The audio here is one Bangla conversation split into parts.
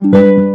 বাপক কোনো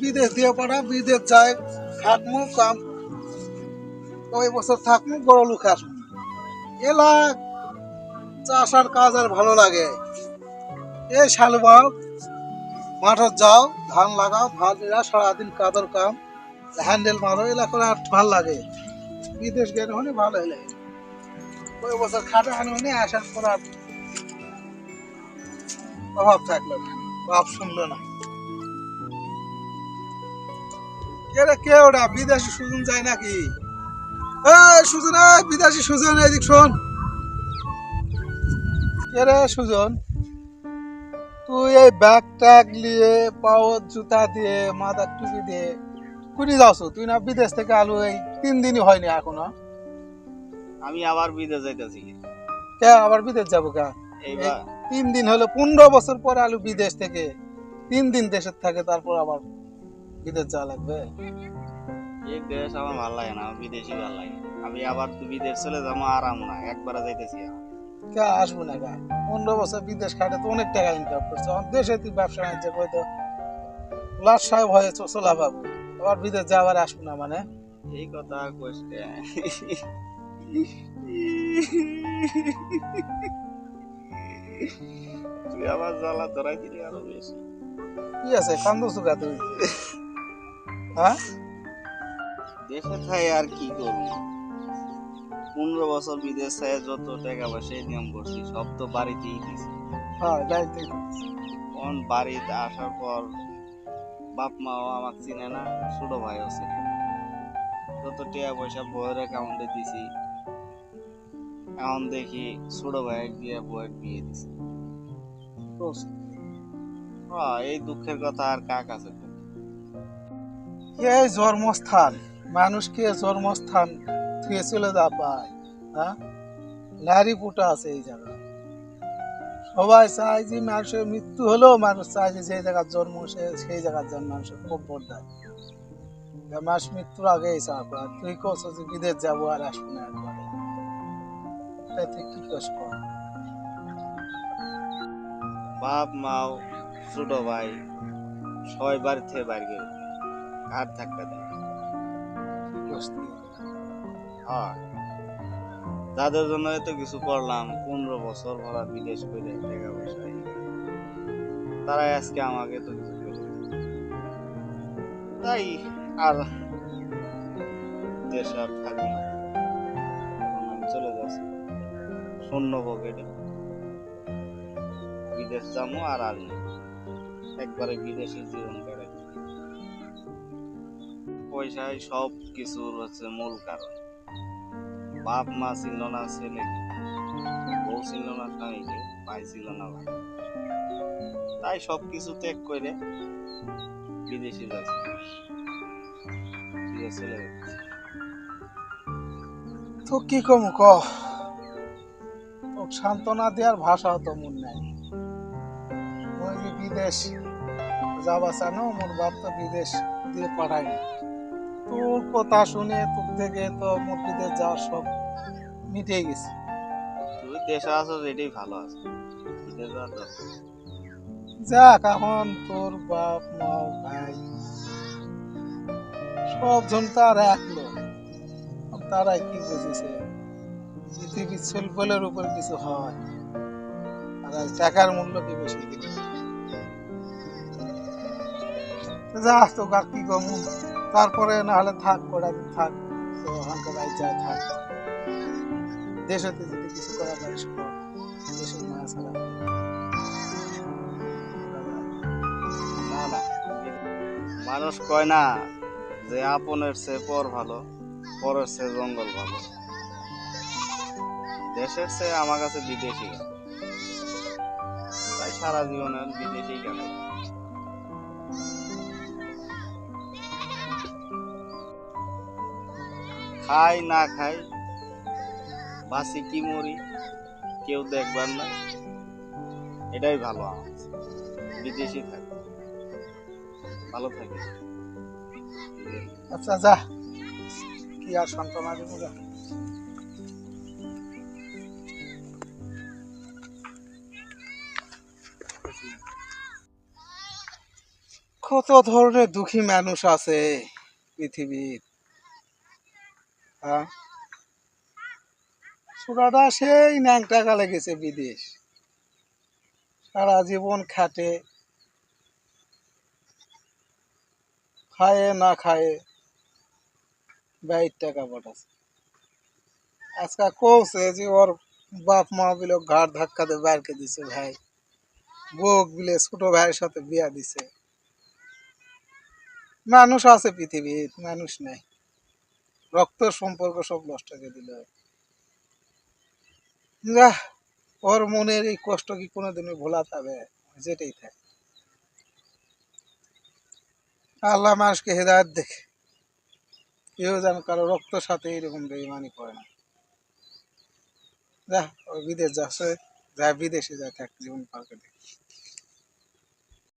বিদেশ দিয়ে পাঠা বিদেশ যায়, থাকমু, কাম, ওই বছর থাকমু, বড় লোক আসব এলা চাষ আর কাজ আর ভালো লাগে। এই শাল বাও, মাঠত যাও, ধান লাগাও ভালো এরা সারাদিন কাদর কাম, হ্যান্ডেল মারো, এলা করে আর ভালো লাগে। বিদেশ গেলে হলে ভালো হলে ওই বছর খাটা হানি হলে আসার পর আর অভাব থাকল না বাপ শুনলো না। এরা কে ওটা বিদেশি সুজন যায় নাকি? এই সুজন বিদেশি সুজন এদিক শোন। রে সুজন? তুই এই ব্যাগ ট্যাগ নিয়ে পাওয়ার জুতা দিয়ে মাথার টুপি দিয়ে কুড়ি যাচ্ছ তুই না বিদেশ থেকে আলু এই তিন দিনই হয়নি এখনও? আমি আবার বিদেশ যাইতেছি। কে আবার বিদেশ যাব কে? তিন দিন হলো পনেরো বছর পরে আলু বিদেশ থেকে তিন দিন দেশের থাকে তারপর আবার বিদেশ যাওয়া লাগবে? এই দেশ আমার ভালো লাগে না বিদেশি ভালো লাগে। আমি আবার বিদেশ চলে যাব আরাম না একবারে যাইতেছি। কে আসব না কে পনেরো বছর বিদেশ খাটে তো অনেক টাকা ইনকাম করছে। আমার দেশে তুই ব্যবসা বাণিজ্য করে তো লাট সাহেব হয়ে চলা পাবো। আবার বিদেশ যাওয়ার আসব না মানে? এই কথা কইছে তুই আবার জ্বালা ধরাই দিলি আরও বেশি। কি আছে? কান্দো সুগা তুই হ্যাঁ? দেশে আর কি করব পনেরো বছর বিদেশ থেকে যত টাকা পয়সা নিয়ম করছি সব তো বাড়িতেই দিছি। হ্যাঁ কোন বাড়িতে আসার পর বাপ মাও আমাকে চিনে না ছোট ভাই আছে। যত টাকা পয়সা বউয়ের অ্যাকাউন্টে দিছি এখন দেখি ছোট ভাই দিয়ে বউয়ের বিয়ে দিছি। হ্যাঁ, এই দুঃখের কথা আর কাক কই? এই জন্মস্থান, মানুষকে জন্মস্থান থুয়ে যা পায় হ্যাঁ? নারী পুটা আছে এই জায়গায়। সবাই চায় যে মানুষের মৃত্যু হলেও মানুষ চায় যে সেই জায়গার জন্ম সে সেই জায়গার জন্য মানুষের কব্বর দেয় মানুষ মৃত্যুর আগেই চাপ আর তুই কছ যে বিদেশ যাব আর আসব না একবারে। তাই কি কস কর? বাপ, মাও, ছোট ভাই, সবাই বাড়ি থেকে বাইরে ঘাট ধাক্কা দেয় যাদের জন্য এত কিছু করলাম, পনেরো বছর ভরা বিদেশ করে টাকা পয়সা তারাই আজকে আমাকে তো কিছু তাই আর দেশ আর থাকি আমি চলে যাচ্ছি। শূন্য পকেটে। বিদেশ যাব আর আর একবারে বিদেশের জীবন পয়সায় সব কিছুর হচ্ছে মূল কারণ। বাপ, মা ছিল না ছেলে বউ ছিল না স্বামীকে ভাই ছিল না ভাই তাই সব কিছু ত্যাগ করে বিদেশি যাচ্ছে। তো কি কম ক সান্ত্বনা দেওয়ার ভাষা তো মন নাই। বিদেশ যাবা চানো মোর বাপ তো বিদেশ দিয়ে পাঠায়নি তোর কথা শুনে তোর থেকে তো মোর বিদেশ যাওয়ার সব মিটে গেছে। তুই দেশে আছো এটাই ভালো আছে। যাক এখন তোর বাপ মা ভাই সব জন তার এক লোক। তারাই কি বুঝেছে? পৃথিবীর শিল্পলের উপর কিছু হয় আর টাকার মূল্য কি বেশি দিল? যা তো আর কি কমু? তারপরে না হলে থাক কটা দিন থাক, তো হালকা ভাই যায় থাক। দেশেতে যদি কিছু করা যায়। দেশের ছাড়া। না না মানুষ কয় না যে আপনের চেয়ে পর ভালো, পরের চেয়ে জঙ্গল ভালো। দেশের চেয়ে আমার কাছে বিদেশি ভালো সারা জীবন বিদেশি বিদেশেই খাই না খাই, বাসি কি মরি, কেউ দেখবার না। এটাই ভালো আমার। বিদেশি থাকি। ভালো থাকি। আচ্ছা যা। কি আর সান্ত্বনা দেবো কত ধরনের দুঃখী মানুষ আছে পৃথিবীর। হ্যাঁ? ছোড়াটা সেই ন্যাংটা কালে গেছে বিদেশ। সারা জীবন খাটে। খায়ে না খায়ে বাইর টাকা পাঠাচ্ছে আজকে কৌছে যে ওর বাপ মা বিলে ঘাট ধাক্কা দিয়ে বাইরকে দিছে ভাই। বউক বিলে ছোট ভাইয়ের সাথে বিয়া দিছে। মানুষ আছে পৃথিবীর মানুষ নাই। রক্ত সম্পর্ক সব নষ্ট করে দিল। যা ওর মনের এই কষ্ট কি কোনোদিনই ভোলা যাবে? যেটাই থাকে। আল্লাহ মানুষকে হেদায়ত দেখে। কেউ যেন কারও রক্ত সাথে এরকম বেইমানি করে না। যা বিদেশ যাচ্ছে, যা বিদেশে যা থাক, জীবন পার করে